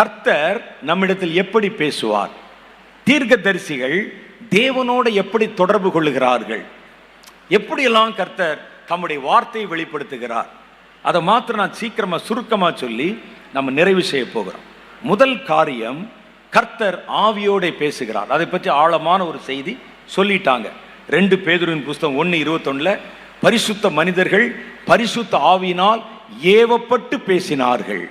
கர்த்தர் நம்மிடத்தில் எப்படி பேசுவார்? தீர்க்கதரிசிகள் தேவனோடு எப்படி தொடர்பு கொள்ளுகிறார்கள்? எப்படியெல்லாம் கர்த்தர் தம்முடைய வார்த்தையை வெளிப்படுத்துகிறார்? அதை மாத்திரம் நான் சீக்கிரமாக சுருக்கமாக சொல்லி நம்ம நிறைவு செய்ய போகிறோம். முதல் காரியம் கர்த்தர் ஆவியோட பேசுகிறார். அதை பற்றி ஆழமான ஒரு செய்தி சொல்லிட்டாங்க. ரெண்டு பேதுருவின் புஸ்தகம் ஒன்று இருபத்தொன்னுல பரிசுத்த மனிதர்கள் பரிசுத்த ஆவியினால் ஏவப்பட்டு பேசினார்கள்.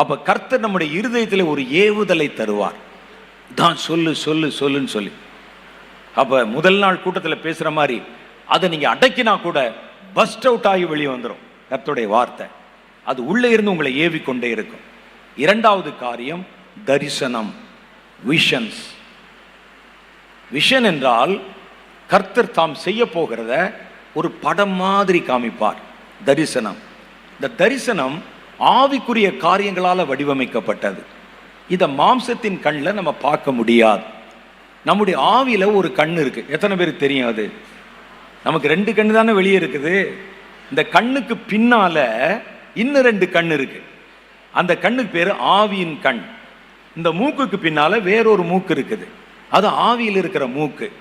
அப்ப கர்த்தர் நம்முடைய இருதயத்தில் ஒரு ஏவுதலை தருவார். தான் சொல்லு சொல்லு சொல்லுன்னு சொல்லி. அப்ப முதல் நாள் கூட்டத்தில் பேசுற மாதிரி அதை நீங்க அடக்கினா கூட பஸ்ட் அவுட் ஆகி வெளியே வந்துடும் கர்த்தருடைய வார்த்தை. அது உள்ளே இருந்து உங்களை ஏவி கொண்டே இருக்கும். இரண்டாவது காரியம் தரிசனம் விஷன்ஸ் விஷன் என்றால் கர்த்தர் தாம் செய்ய போகிறத ஒரு படம் மாதிரி காமிப்பார். தரிசனம். இந்த தரிசனம் ஆவிக்குரிய காரியங்களால் வடிவமைக்கப்பட்டது. இதை மாம்சத்தின் கண்ணில் நம்ம பார்க்க முடியாது. நம்முடைய ஆவியில் ஒரு கண் இருக்கு. எத்தனை பேருக்கு தெரியும் அது? நமக்கு ரெண்டு கண் தானே வெளியே இருக்குது. இந்த கண்ணுக்கு பின்னால இன்னும் ரெண்டு கண் இருக்கு. அந்த கண்ணுக்கு பேர் ஆவியின் கண். இந்த மூக்குக்கு பின்னால வேறொரு மூக்கு இருக்குது. அது ஆவியில் இருக்கிற மூக்கு.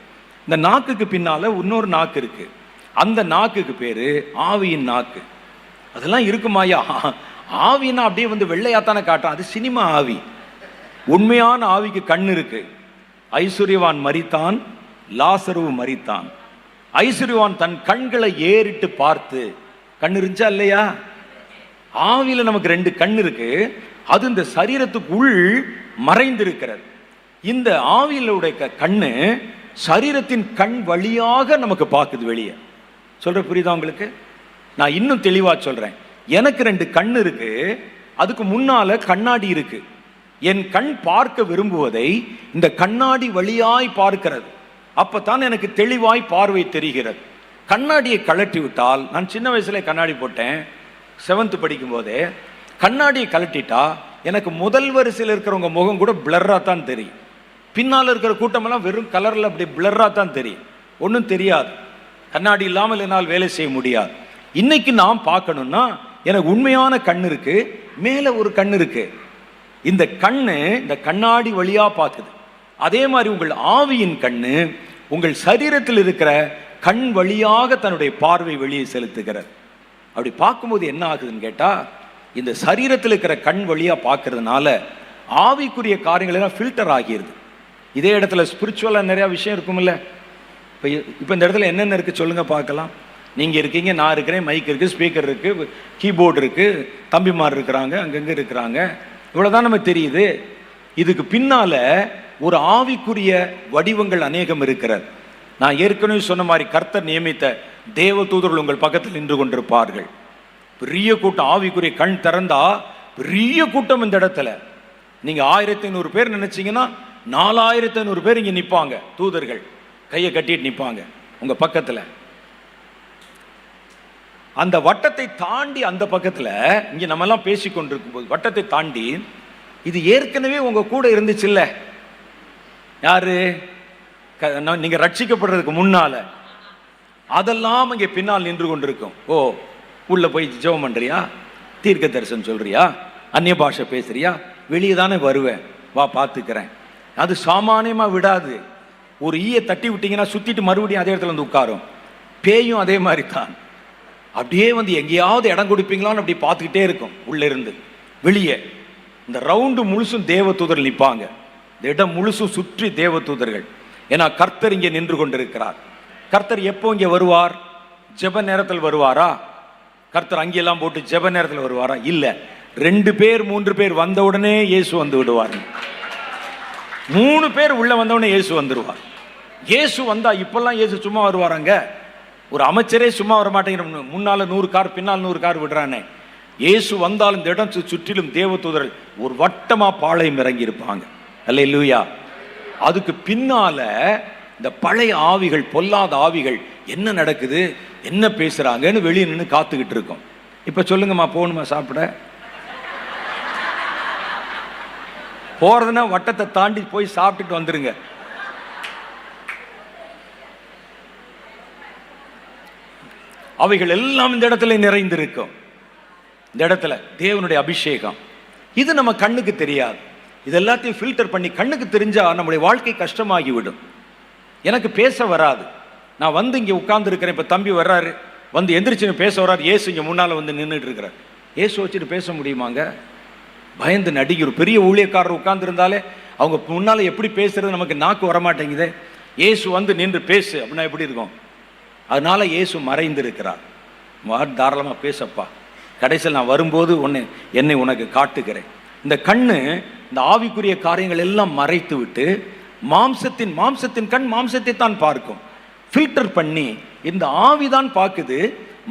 இந்த நாக்குக்கு பின்னால இன்னொரு நாக்கு இருக்கு. அந்த நாக்குக்கு பேரு ஆவியின் நாக்கு. அதெல்லாம் இருக்குமாயா ஆவின்னா அப்படியே வந்து வெள்ளையாத்தானே காட்டும் அது சினிமா ஆவி. உண்மையான ஆவிக்கு கண் இருக்கு. ஐஸ்வர்யவான் மரித்தான் லாசருவு மரித்தான். ஐஸ்வர்யவான் தன் கண்களை ஏறிட்டு பார்த்து கண் இருந்துச்சா இல்லையா? ஆவியில் நமக்கு ரெண்டு கண் இருக்கு. அது இந்த சரீரத்துக்குள் மறைந்திருக்கிறது. இந்த ஆவியிலுடைய கண்ணு சரீரத்தின் கண் வழியாக நமக்கு பார்க்குது வெளியே. சொல்ற புரியுதா உங்களுக்கு? நான் இன்னும் தெளிவாக சொல்றேன். எனக்கு ரெண்டு கண் இருக்கு அதுக்கு முன்னால கண்ணாடி இருக்கு. என் கண் பார்க்க விரும்புவதை இந்த கண்ணாடி வழியாய் பார்க்கிறது. அப்பத்தான் எனக்கு தெளிவாய் பார்வை தெரிகிறது. கண்ணாடியை கழட்டி விட்டால் நான் சின்ன வயசுல கண்ணாடி போட்டேன் செவன்த் படிக்கும் போதே. கண்ணாடியை கழட்டிட்டா எனக்கு முதல் வரிசையில் இருக்கிறவங்க முகம் கூட பிளர்ரா தான் தெரியும். பின்னால் இருக்கிற கூட்டமெல்லாம் வெறும் கலரில் அப்படி பிளர்ரா தான் தெரியும். ஒன்றும் தெரியாது. கண்ணாடி இல்லாமல் என்னால் வேலை செய்ய முடியாது. இன்னைக்கு நாம் பார்க்கணும்னா எனக்கு உண்மையான கண் இருக்கு மேலே ஒரு கண் இருக்கு. இந்த கண்ணு இந்த கண்ணாடி வழியா பார்க்குது அதே மாதிரி உங்கள் ஆவியின் கண்ணு உங்கள் சரீரத்தில் இருக்கிற கண் வழியாக தன்னுடைய பார்வை வெளியே செலுத்துகிறார் அப்படி பார்க்கும்போது என்ன ஆகுதுன்னு கேட்டா இந்த சரீரத்தில் இருக்கிற கண் வழியா பார்க்கறதுனால ஆவிக்குரிய காரியங்கள் எல்லாம் ஃபில்டர் ஆகிருது. இதே இடத்துல ஸ்பிரிச்சுவலாக நிறையா விஷயம் இருக்கும்ல. இப்போ இப்போ இந்த இடத்துல என்னென்ன இருக்கு சொல்லுங்க பார்க்கலாம். நீங்கள் இருக்கீங்க நான் இருக்கிறேன் மைக் இருக்குது ஸ்பீக்கர் இருக்குது கீபோர்டு இருக்குது தம்பிமார் இருக்கிறாங்க அங்கங்கே இருக்கிறாங்க. இவ்வளோதான் நமக்கு தெரியுது. இதுக்கு பின்னால் ஒரு ஆவிக்குரிய வடிவங்கள் அநேகம் இருக்கிறது. நான் ஏற்கனவே சொன்ன மாதிரி கர்த்தர் நியமித்த தேவ தூதர்கள் உங்கள் பக்கத்தில் நின்று கொண்டிருப்பார்கள். பெரிய கூட்டம் ஆவிக்குரிய கண் திறந்தா பெரிய கூட்டம் இந்த இடத்துல. நீங்கள் ஆயிரத்தி ஐநூறு பேர் நினச்சிங்கன்னா நாலாயிரத்தி ஐநூறு பேர் இங்கே நிற்பாங்க தூதர்கள். கையை கட்டிட்டு நிற்பாங்க உங்கள் பக்கத்தில். அந்த வட்டத்தை தாண்டி அந்த பக்கத்தில் இங்கே நம்ம எல்லாம் பேசி கொண்டிருக்கும் போது வட்டத்தை தாண்டி இது ஏற்கனவே உங்கள் கூட இருந்துச்சுல்ல? யாரு? க- நான் ரட்சிக்கப்படுறதுக்கு முன்னால. அதெல்லாம் இங்கே பின்னால் நின்று கொண்டிருக்கும். ஓ உள்ள போய் ஜெபம் பண்ணுறியா தீர்க்க தரிசனம் சொல்றியா? அந்நிய பாஷை பேசுறியா? வெளியே தானே வருவேன். வா பார்த்துக்கிறேன் அது சாமானியமாக விடாது. ஒரு ஈயை தட்டி விட்டீங்கன்னா சுற்றிட்டு மறுபடியும் அதே இடத்துல வந்து உட்காரும். பேயும் அதே மாதிரி தான் அப்படியே வந்து எங்கேயாவது இடம் கொடுப்பீங்களான்னு அப்படி பார்த்துக்கிட்டே இருக்கும் உள்ளே இருந்து வெளியே. இந்த ரவுண்டு முழுசும் தேவ தூதர்கள் நிற்பாங்க. இந்த இடம் முழுசும் சுற்றி தேவ தூதர்கள் ஏன்னா கர்த்தர் இங்கே நின்று கொண்டிருக்கிறார். கர்த்தர் எப்போ இங்கே வருவார்? ஜெப நேரத்தில் வருவாரா? கர்த்தர் அங்கெல்லாம் போட்டு ஜெப நேரத்தில் வருவாரா? இல்லை. ரெண்டு பேர் மூன்று பேர் வந்த உடனே இயேசு வந்து விடுவார். மூணு பேர் உள்ளே வந்தவுடனே இயேசு வந்துடுவார் இயேசு வந்தா இப்பெல்லாம் இயேசு சும்மா வருவாராங்க ஒரு அமைச்சரே சும்மா வர மாட்டேங்கிற முன்னால் நூறு கார் பின்னால் நூறு கார் விடுறானே. இயேசு வந்தால் இந்த இடம் சு- சுற்றிலும் தேவதூதர்கள் ஒரு வட்டமாக பாளையம் இறங்கி இருப்பாங்க அல்ல அதுக்கு பின்னால இந்த பழைய ஆவிகள் பொல்லாத ஆவிகள் என்ன நடக்குது என்ன பேசுறாங்கன்னு வெளியே நின்று காத்துக்கிட்டு இருக்கோம். இப்ப சொல்லுங்கம்மா போகணுமா சாப்பிட? போறதுன்னா வட்டத்தை தாண்டி போய் சாப்பிட்டுட்டு வந்துருங்க. அவைகள் எல்லாம் இந்த இடத்துல நிறைந்திருக்கும். இந்த இடத்துல தேவனுடைய அபிஷேகம். இது நம்ம கண்ணுக்கு தெரியாது. இது எல்லாத்தையும் ஃபில்டர் பண்ணி கண்ணுக்கு தெரிஞ்சா நம்முடைய வாழ்க்கை கஷ்டமாகிவிடும். எனக்கு பேச வராது. நான் வந்து இங்கே உட்கார்ந்துருக்கிறேன். இப்போ தம்பி வர்றாரு. வந்து எந்திரிச்சுன்னு பேச வர்றாரு. ஏசு இங்கே முன்னால் வந்து நின்றுட்டு இருக்கிறார் ஏசு வச்சுட்டு பேச முடியுமாங்க? பயந்து நடிகர் பெரிய ஊழியக்காரர் உட்கார்ந்துருந்தாலே அவங்க முன்னால் எப்படி பேசுறது நமக்கு நாக்கு வரமாட்டேங்குதே. ஏசு வந்து நின்று பேசு. அப்படின்னா எப்படி இருக்கும்? அதனால் இயேசு மறைந்திருக்கிறார். தாராளமாக பேசப்பா. கடைசியில் நான் வரும்போது உன்னை என்னை உனக்கு காட்டுகிறேன். இந்த கண்ணு இந்த ஆவிக்குரிய காரியங்கள் எல்லாம் மறைத்து விட்டு மாம்சத்தின் மாம்சத்தின் கண் மாம்சத்தை தான் பார்க்கும். ஃபில்டர் பண்ணி இந்த ஆவி தான் பார்க்குது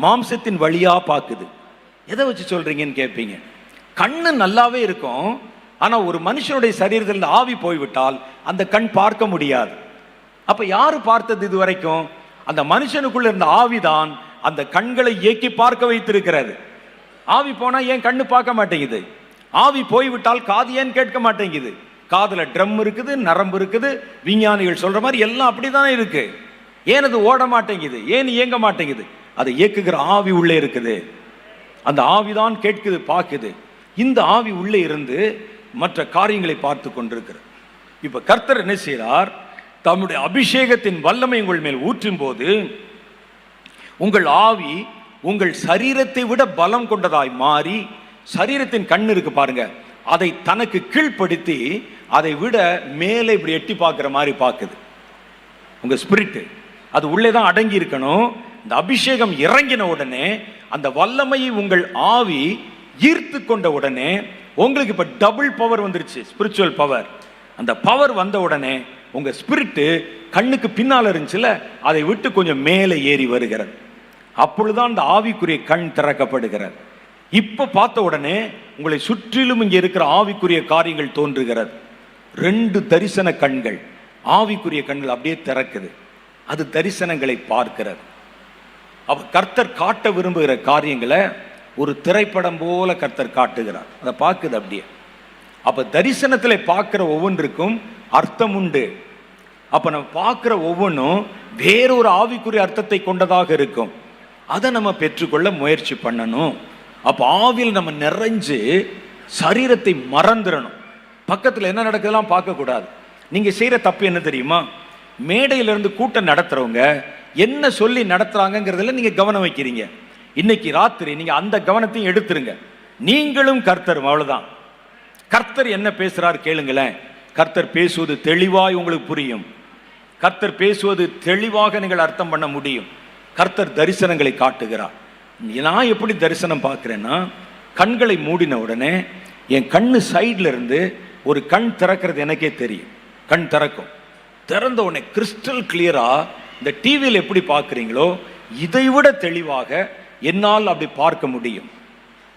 மாம்சத்தின் வழியாக பார்க்குது. எதை வச்சு சொல்கிறீங்கன்னு கேட்பீங்க கண்ணு நல்லாவே இருக்கும் ஆனால் ஒரு மனுஷனுடைய சரீரத்தில் ஆவி போய்விட்டால் அந்த கண் பார்க்க முடியாது. அப்போ யார் பார்த்தது இது வரைக்கும்? அந்த மனுஷனுக்குள்ள இருந்த ஆவிதான் அந்த கண்களை இயக்கி பார்க்க வைத்திருக்கிறது ஆவி போனா ஏன் கண்ணு பார்க்க மாட்டேங்குது? ஆவி போய்விட்டால் காது ஏன் கேட்க மாட்டேங்குது? காதுல ட்ரம் இருக்குது நரம்பு இருக்குது விஞ்ஞானிகள் சொல்ற மாதிரி எல்லாம் அப்படிதானே இருக்கு. ஏன் அது ஓட மாட்டேங்குது? ஏன் இயங்க மாட்டேங்குது? அதை இயக்குகிற ஆவி உள்ளே இருக்குது. அந்த ஆவிதான் கேட்குது பார்க்குது. இந்த ஆவி உள்ளே இருந்து மற்ற காரியங்களை பார்த்து கொண்டிருக்கிறது இப்ப கர்த்தர் என்ன செய்கிறார் தம்முடைய அபிஷேகத்தின் வல்லமை உங்கள் மேல் ஊற்றும் போது உங்கள் ஆவி உங்கள் சரீரத்தை விட பலம் கொண்டதாய் மாறி சரீரத்தின் கண் இருக்கு பாருங்க அதை தனக்கு கீழ்ப்படுத்தி அதை விட மேலே இப்படி எட்டி பார்க்குற மாதிரி பார்க்குது. உங்க ஸ்பிரிட்டு அது உள்ளே தான் அடங்கி இருக்கணும். இந்த அபிஷேகம் இறங்கின உடனே அந்த வல்லமையை உங்கள் ஆவி ஈர்த்து கொண்ட உடனே உங்களுக்கு இப்போ டபுள் பவர் வந்துருச்சு ஸ்பிரிச்சுவல் பவர் அந்த பவர் வந்த உடனே உங்க ஸ்பிரிட்டு கண்ணுக்கு பின்னால் இருந்துச்சுல அதை விட்டு கொஞ்சம் மேலே ஏறி வருகிறது. அப்பொழுதுதான் அந்த ஆவிக்குரிய கண் திறக்கப்படுகிறது. இப்போ பார்த்த உடனே உங்களை சுற்றிலும் இங்கே இருக்கிற ஆவிக்குரிய காரியங்கள் தோன்றுகிறது. ரெண்டு தரிசன கண்கள். ஆவிக்குரிய கண்கள் அப்படியே திறக்குது. அது தரிசனங்களை பார்க்கிறது. அவ கர்த்தர் காட்ட விரும்புகிற காரியங்களை ஒரு திரைப்படம் போல கர்த்தர் காட்டுகிறார். அதை பார்க்குது அப்படியே. அப்போ தரிசனத்தில் பார்க்குற ஒவ்வொன்றுக்கும் அர்த்தம் உண்டு. அப்போ நம்ம பார்க்குற ஒவ்வொன்றும் வேறொரு ஆவிக்குரிய அர்த்தத்தை கொண்டதாக இருக்கும். அதை நம்ம பெற்றுக்கொள்ள முயற்சி பண்ணணும். அப்போ ஆவியில் நம்ம நிறைஞ்சு சரீரத்தை மறந்துடணும் பக்கத்தில் என்ன நடக்குதெல்லாம் பார்க்கக்கூடாது. நீங்கள் செய்கிற தப்பு என்ன தெரியுமா? மேடையில இருந்து கூட்டம் நடத்துறவங்க என்ன சொல்லி நடத்துறாங்கிறதுல நீங்கள் கவனம் வைக்கிறீங்க. இன்னைக்கு ராத்திரி நீங்கள் அந்த கவனத்தையும் எடுத்துருங்க. நீங்களும் கர்த்தரும் அவ்வளோதான் கர்த்தர் என்ன பேசுகிறார் கேளுங்களேன். கர்த்தர் பேசுவது தெளிவாய் உங்களுக்கு புரியும். கர்த்தர் பேசுவது தெளிவாக நீங்கள் அர்த்தம் பண்ண முடியும். கர்த்தர் தரிசனங்களை காட்டுகிறார். நான் எப்படி தரிசனம் பார்க்குறேன்னா கண்களை மூடின உடனே என் கண்ணு சைடில் இருந்து ஒரு கண் திறக்கிறது எனக்கே தெரியும். கண் திறக்கும். திறந்த உடனே கிறிஸ்டல் கிளியராக இந்த டிவியில் எப்படி பார்க்குறீங்களோ இதை விட தெளிவாக என்னால் அப்படி பார்க்க முடியும்.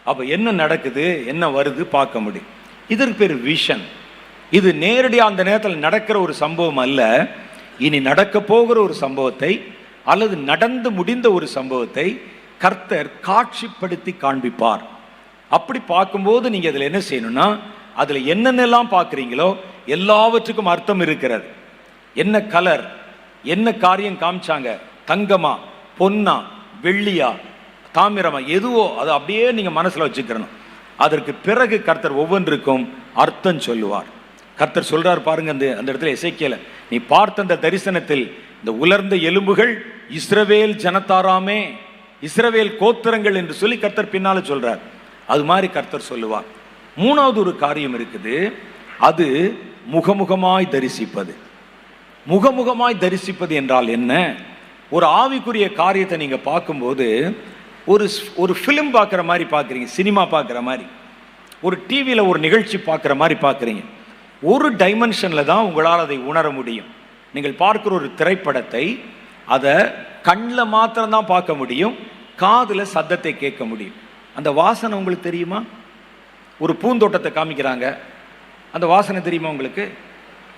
அப்போ என்ன நடக்குது என்ன வருது பார்க்க முடியும். இதற்கு பேர் விஷன் இது நேரடியாக அந்த நேரத்தில் நடக்கிற ஒரு சம்பவம் அல்ல. இனி நடக்க போகிற ஒரு சம்பவத்தை அல்லது நடந்து முடிந்த ஒரு சம்பவத்தை கர்த்தர் காட்சிப்படுத்தி காண்பிப்பார். அப்படி பார்க்கும்போது நீங்க அதில் என்ன செய்யணும்னா அதில் என்னென்னலாம் பார்க்குறீங்களோ எல்லாவற்றுக்கும் அர்த்தம் இருக்கிறது. என்ன கலர் என்ன காரியம் காமிச்சாங்க? தங்கமா பொன்னா வெள்ளியா தாமிரமா எதுவோ அதை அப்படியே நீங்கள் மனசில் வச்சுக்கிறணும் அதற்கு பிறகு கர்த்தர் ஒவ்வொன்றுக்கும் அர்த்தம் சொல்லுவார். கர்த்தர் சொல்றார் பாருங்க அந்த அந்த இடத்துல இசைக்கல நீ பார்த்த அந்த தரிசனத்தில் இந்த உலர்ந்த எலும்புகள் இஸ்ரவேல் ஜனத்தாராமே இஸ்ரவேல் கோத்திரங்கள் என்று சொல்லி கர்த்தர் பின்னால சொல்றார். அது மாதிரி கர்த்தர் சொல்லுவார். மூணாவது ஒரு காரியம் இருக்குது. அது முகமுகமாய் தரிசிப்பது. முகமுகமாய் தரிசிப்பது என்றால் என்ன? ஒரு ஆவிக்குரிய காரியத்தை நீங்க பார்க்கும்போது ஒரு ஒரு ஃபிலிம் பார்க்குற மாதிரி பார்க்குறீங்க சினிமா பார்க்குற மாதிரி. ஒரு டிவியில் ஒரு நிகழ்ச்சி பார்க்குற மாதிரி பார்க்குறீங்க. ஒரு டைமென்ஷனில் தான் உங்களால் அதை உணர முடியும். நீங்கள் பார்க்குற ஒரு திரைப்படத்தை அதை கண்ணில் மாத்திரம்தான் பார்க்க முடியும் காதில் சத்தத்தை கேட்க முடியும். அந்த வாசனை உங்களுக்கு தெரியுமா? ஒரு பூந்தோட்டத்தை காமிக்கிறாங்க. அந்த வாசனை தெரியுமா உங்களுக்கு?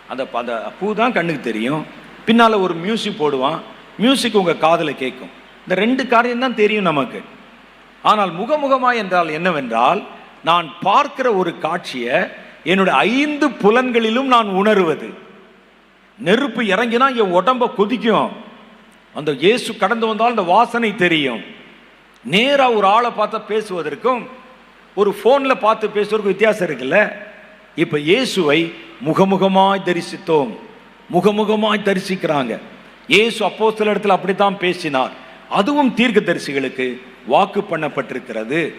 அந்த அந்த பூ தான் கண்ணுக்கு தெரியும். பின்னால் ஒரு மியூசிக் போடுவான். மியூசிக் உங்கள் காதில் கேட்கும். இந்த ரெண்டு காரியம் தான் தெரியும் நமக்கு. ஆனால் முகமுகமாய் என்றால் என்னவென்றால் நான் பார்க்கிற ஒரு காட்சியை என்னுடைய ஐந்து புலன்களிலும் நான் உணருவது. நெருப்பு இறங்கினா என் உடம்ப கொதிக்கும். அந்த இயேசு கடந்து வந்தால் அந்த வாசனை தெரியும். நேராக ஒரு ஆளை பார்த்தா பேசுவதற்கும் ஒரு ஃபோனில் பார்த்து பேசுவதற்கும் வித்தியாசம் இருக்குல்ல? இப்போ இயேசுவை முகமுகமாய் தரிசித்தோம். முகமுகமாய் தரிசிக்கிறாங்க. இயேசு அப்போ சில இடத்துல அப்படி தான் பேசினார். அதுவும் தீர்க்க தரிசிகளுக்கு வாக்கு பண்ணப்பட்டிருக்கிறது.